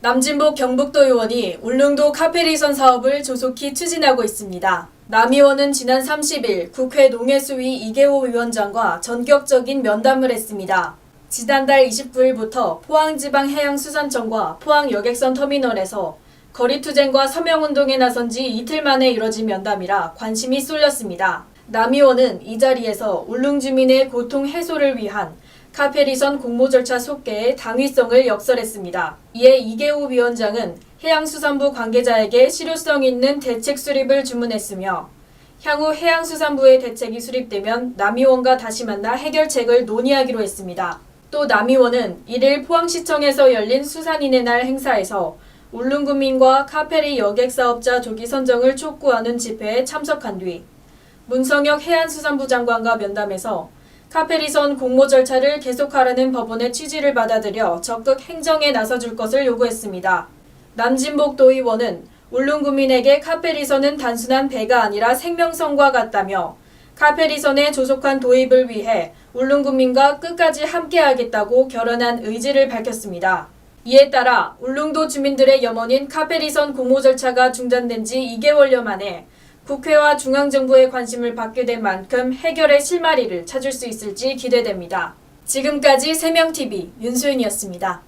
남진복 경북도 의원이 울릉도 카페리선 사업을 조속히 추진하고 있습니다. 남 의원은 지난 30일 국회 농해수위 이계호 위원장과 전격적인 면담을 했습니다. 지난달 29일부터 포항지방해양수산청과 포항여객선 터미널에서 거리투쟁과 서명운동에 나선 지 이틀 만에 이뤄진 면담이라 관심이 쏠렸습니다. 남 의원은 이 자리에서 울릉 주민의 고통 해소를 위한 카페리선 공모 절차 속개의 당위성을 역설했습니다. 이에 이계호 위원장은 해양수산부 관계자에게 실효성 있는 대책 수립을 주문했으며 향후 해양수산부의 대책이 수립되면 남의원과 다시 만나 해결책을 논의하기로 했습니다. 또 남의원은 1일 포항시청에서 열린 수산인의 날 행사에서 울릉구민과 카페리 여객사업자 조기 선정을 촉구하는 집회에 참석한 뒤 문성혁 해안수산부 장관과 면담에서 카페리선 공모 절차를 계속하라는 법원의 취지를 받아들여 적극 행정에 나서줄 것을 요구했습니다. 남진복 도의원은 울릉구민에게 카페리선은 단순한 배가 아니라 생명선과 같다며 카페리선의 조속한 도입을 위해 울릉구민과 끝까지 함께하겠다고 결연한 의지를 밝혔습니다. 이에 따라 울릉도 주민들의 염원인 카페리선 공모 절차가 중단된 지 2개월여 만에 국회와 중앙정부의 관심을 받게 된 만큼 해결의 실마리를 찾을 수 있을지 기대됩니다. 지금까지 세명TV 윤소윤이었습니다.